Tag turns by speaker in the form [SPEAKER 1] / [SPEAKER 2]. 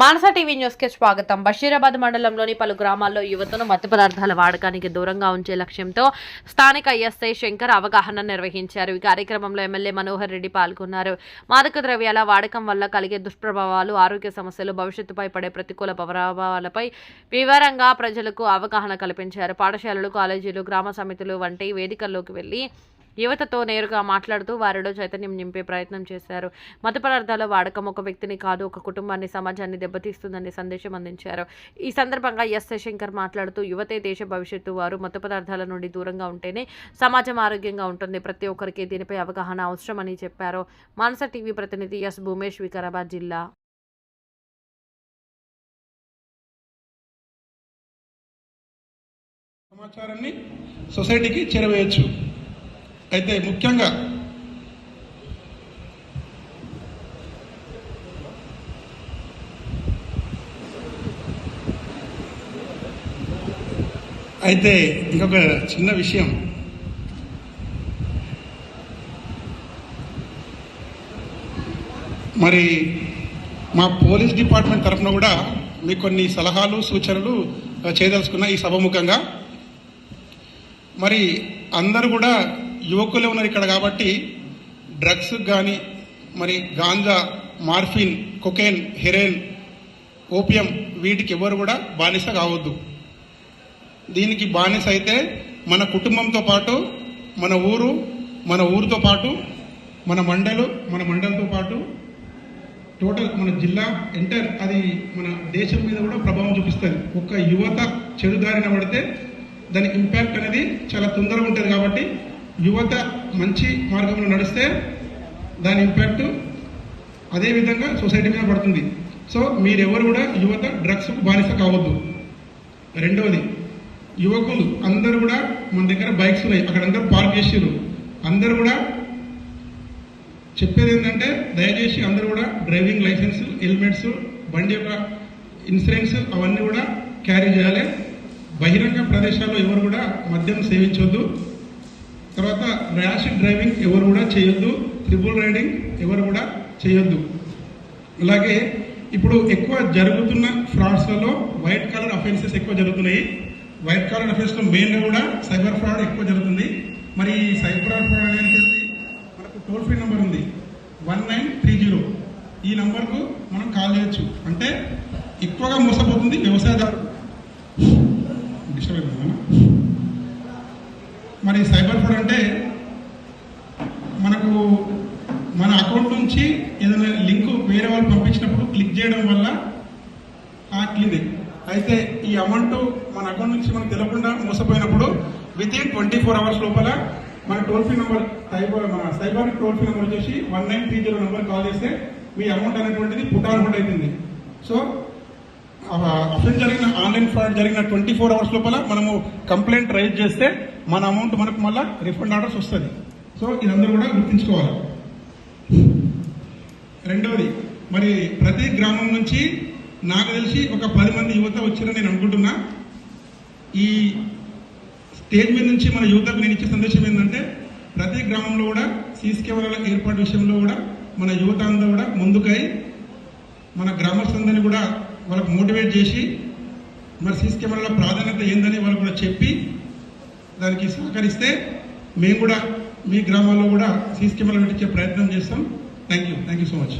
[SPEAKER 1] మానస TV న్యూస్కి స్వాగతం. బషీరాబాద్ మండలంలోని పలు గ్రామాల్లో యువతను మత్తు పదార్థాల వాడకానికి దూరంగా ఉంచే లక్ష్యంతో స్థానిక ఎస్ఐ శంకర్ అవగాహన నిర్వహించారు. ఈ కార్యక్రమంలో ఎమ్మెల్యే మనోహర్ రెడ్డి పాల్గొన్నారు. మాదక ద్రవ్యాల వాడకం వల్ల కలిగే దుష్ప్రభావాలు ఆరోగ్య సమస్యలు భవిష్యత్తుపై పడే ప్రతికూల ప్రభావాలపై వివరంగా ప్రజలకు అవగాహన కల్పించారు. పాఠశాలలు కాలేజీలు గ్రామ సమితులు వంటి వేదికల్లోకి వెళ్ళి యువతతో నేరుగా మాట్లాడుతూ వారిలో చైతన్యం నింపే ప్రయత్నం చేశారు. మత పదార్థాల వాడకం ఒక వ్యక్తిని కాదు ఒక కుటుంబాన్ని సమాజాన్ని దెబ్బతీస్తుందని సందేశం అందించారు. ఈ సందర్భంగా ఎస్ శంకర్ మాట్లాడుతూ యువతే దేశ భవిష్యత్తు వారు మత పదార్థాల నుండి దూరంగా ఉంటేనే సమాజం ఆరోగ్యంగా ఉంటుంది. ప్రతి ఒక్కరికి దీనిపై అవగాహన అవసరమని చెప్పారు. మానస టీవీ ప్రతినిధి ఎస్ భూమేష్ వికారాబాద్ జిల్లా.
[SPEAKER 2] సమాచారాన్ని సొసైటీకి చేరవేయచ్చు. అయితే ముఖ్యంగా అయితే ఇంకొక చిన్న విషయం. మరి మా పోలీస్ డిపార్ట్మెంట్ తరఫున కూడా మీకు కొన్ని సలహాలు సూచనలు చేయదలుచుకున్న ఈ సభముఖంగా. మరి అందరూ కూడా యువకులే ఉన్నారు ఇక్కడ కాబట్టి డ్రగ్స్ కానీ మరి ganja morphine cocaine heroin opium వీటికి ఎవరు కూడా బానిస కావద్దు. దీనికి బానిస అయితే మన కుటుంబంతో పాటు మన ఊరు మన ఊరితో పాటు మన మండలు మన మండలతో పాటు టోటల్ మన జిల్లా ఎంటర్ అది మన దేశం మీద కూడా ప్రభావం చూపిస్తుంది. ఒక యువత చెడు దారిన పడితే దాని ఇంపాక్ట్ అనేది చాలా తొందరగా ఉంటుంది కాబట్టి యువత మంచి మార్గంలో నడిస్తే దాని ఇంపాక్ట్ అదే విధంగా సొసైటీ మీద పడుతుంది. సో మీరెవరు కూడా యువత డ్రగ్స్ బానిస కావద్దు. రెండవది యువకులు అందరూ కూడా మన దగ్గర బైక్స్ ఉన్నాయి. అక్కడ అందరూ పార్క్ చేసారు అందరూ కూడా చెప్పేది ఏంటంటే దయచేసి అందరూ కూడా డ్రైవింగ్ లైసెన్స్ హెల్మెట్స్ బండి యొక్క ఇన్సూరెన్స్ అవన్నీ కూడా క్యారీ చేయాలి. బహిరంగ ప్రదేశాల్లో ఎవరు కూడా మద్యం సేవించవద్దు తర్వాత ర్యాష్ డ్రైవింగ్ ఎవరు కూడా చేయొద్దు. ట్రిపుల్ రైడింగ్ ఎవరు కూడా చేయొద్దు. అలాగే ఇప్పుడు ఎక్కువ జరుగుతున్న ఫ్రాడ్స్లలో వైట్ కలర్ అఫెన్సెస్ ఎక్కువ జరుగుతున్నాయి. వైట్ కలర్ అఫెన్స్లో మెయిన్గా కూడా సైబర్ ఫ్రాడ్ ఎక్కువ జరుగుతుంది. మరి ఈ సైబర్ ఫ్రాడ్ అనేది మనకు టోల్ ఫ్రీ నెంబర్ ఉంది. One nine three zero. ఈ నంబర్కు మనం కాల్ చేయొచ్చు. అంటే ఎక్కువగా మోసపోతుంది వ్యవసాయదారు డిస్టర్బ్ అయిపోతుందా మరి సైబర్ ఫ్రాడ్ అంటే మనకు మన అకౌంట్ నుంచి ఏదైనా లింక్ వేరే వాళ్ళు పంపించినప్పుడు క్లిక్ చేయడం వల్ల ఆ క్లిక్ అయితే ఈ అమౌంట్ మన అకౌంట్ నుంచి మనకు తెలియకుండా మోసపోయినప్పుడు with in twenty four hours లోపల మన టోల్ ఫ్రీ నెంబర్ సైబర్ మన సైబర్ టోల్ ఫ్రీ నెంబర్ వచ్చేసి one nine three zero number call చేస్తే మీ అమౌంట్ అనేటువంటిది పుటాన్ హోల్డ్ అవుతుంది సో అసలు జరిగిన ఆన్లైన్ ఫ్రాడ్ జరిగిన ట్వంటీ ఫోర్ అవర్స్ లోపల మనము కంప్లైంట్ రైజ్ చేస్తే మన అమౌంట్ మనకు మళ్ళీ రిఫండ్ ఆర్డర్స్ వస్తుంది. సో ఇదందరూ కూడా గుర్తుంచుకోవాలి. రెండవది మరి ప్రతి గ్రామం నుంచి నాకు తెలిసి ఒక పది మంది యువత వచ్చారని నేను అనుకుంటున్నా. ఈ స్టేజ్ మీద నుంచి మన యువతకు నేను ఇచ్చే సందేశం ఏంటంటే ప్రతి గ్రామంలో కూడా సీసీ కెమెరాల ఏర్పాటు విషయంలో కూడా మన యువత అంతా కూడా ముందుకై మన గ్రామస్తులందరినీ కూడా వాళ్ళకు మోటివేట్ చేసి మరి సీసీ కెమెరాల ప్రాధాన్యత ఏందని వాళ్ళు కూడా చెప్పి దానికి సహకరిస్తే మేము కూడా మీ గ్రామాల్లో కూడా సీసీ కెమెరాలు పెట్టించే ప్రయత్నం చేస్తాం. Thank you thank you so much